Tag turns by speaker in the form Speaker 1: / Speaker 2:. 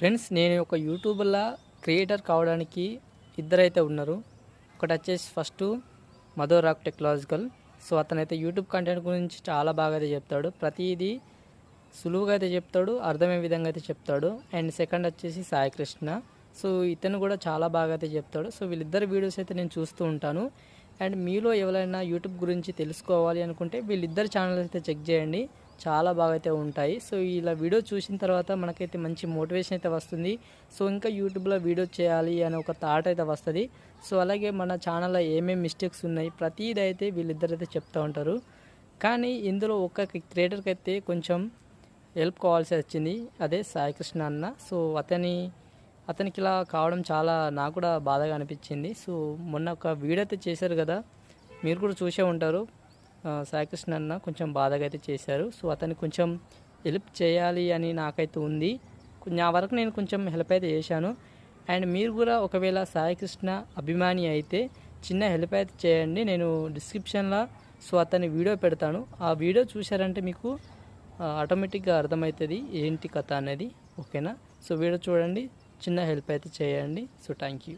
Speaker 1: Friends నేను ఒక యూట్యూబ్లో క్రియేటర్ కావడానికి ఇద్దరైతే ఉన్నారు. ఒకటి వచ్చేసి ఫస్ట్ మధో రాక్ టెక్నాలజికల్. సో అతనైతే యూట్యూబ్ కంటెంట్ గురించి చాలా బాగా అయితే చెప్తాడు. ప్రతిదీ సులువుగా అయితే చెప్తాడు అర్థమయ్యే విధంగా అయితే చెప్తాడు. అండ్ సెకండ్ వచ్చేసి సాయికృష్ణ సో ఇతను కూడా చాలా బాగా అయితే చెప్తాడు. సో వీళ్ళిద్దరు వీడియోస్ అయితే నేను చూస్తూ ఉంటాను. అండ్ మీలో ఎవరైనా యూట్యూబ్ గురించి తెలుసుకోవాలి అనుకుంటే వీళ్ళిద్దరు ఛానల్స్ అయితే చెక్ చేయండి. చాలా బాగా అయితే ఉంటాయి. సో ఇలా వీడియో చూసిన తర్వాత మనకైతే మంచి మోటివేషన్ అయితే వస్తుంది. సో ఇంకా యూట్యూబ్లో వీడియో చేయాలి అనే ఒక థాట్ అయితే వస్తుంది. సో అలాగే మన ఛానల్లో ఏమేమి మిస్టేక్స్ ఉన్నాయి ప్రతిదీ అయితే వీళ్ళిద్దరు అయితే చెప్తూ ఉంటారు. కానీ ఇందులో ఒక క్రియేటర్కి అయితే కొంచెం హెల్ప్ కావాల్సి వచ్చింది. అదే సాయికృష్ణ అన్న. సో అతని అతనికి ఇలా కావడం చాలా నాకు కూడా బాధగా అనిపించింది. సో మొన్న ఒక వీడియో అయితే చేశారు కదా. మీరు కూడా చూసే ఉంటారు. సాయకృష్ణ అన్న కొంచెం బాధగా అయితే చేశారు. సో అతన్ని కొంచెం హెల్ప్ చేయాలి అని నాకైతే ఉంది. నా వరకు నేను కొంచెం హెల్ప్ అయితే చేశాను. అండ్ మీరు కూడా ఒకవేళ సాయికృష్ణ అభిమాని అయితే చిన్న హెల్ప్ అయితే చేయండి. నేను డిస్క్రిప్షన్లో సో అతని వీడియో పెడతాను. ఆ వీడియో చూశారంటే మీకు ఆటోమేటిక్గా అర్థమవుతుంది ఏంటి కథ అనేది. ఓకేనా? సో వీడియో చూడండి. చిన్న హెల్ప్ అయితే చేయండి. So thank you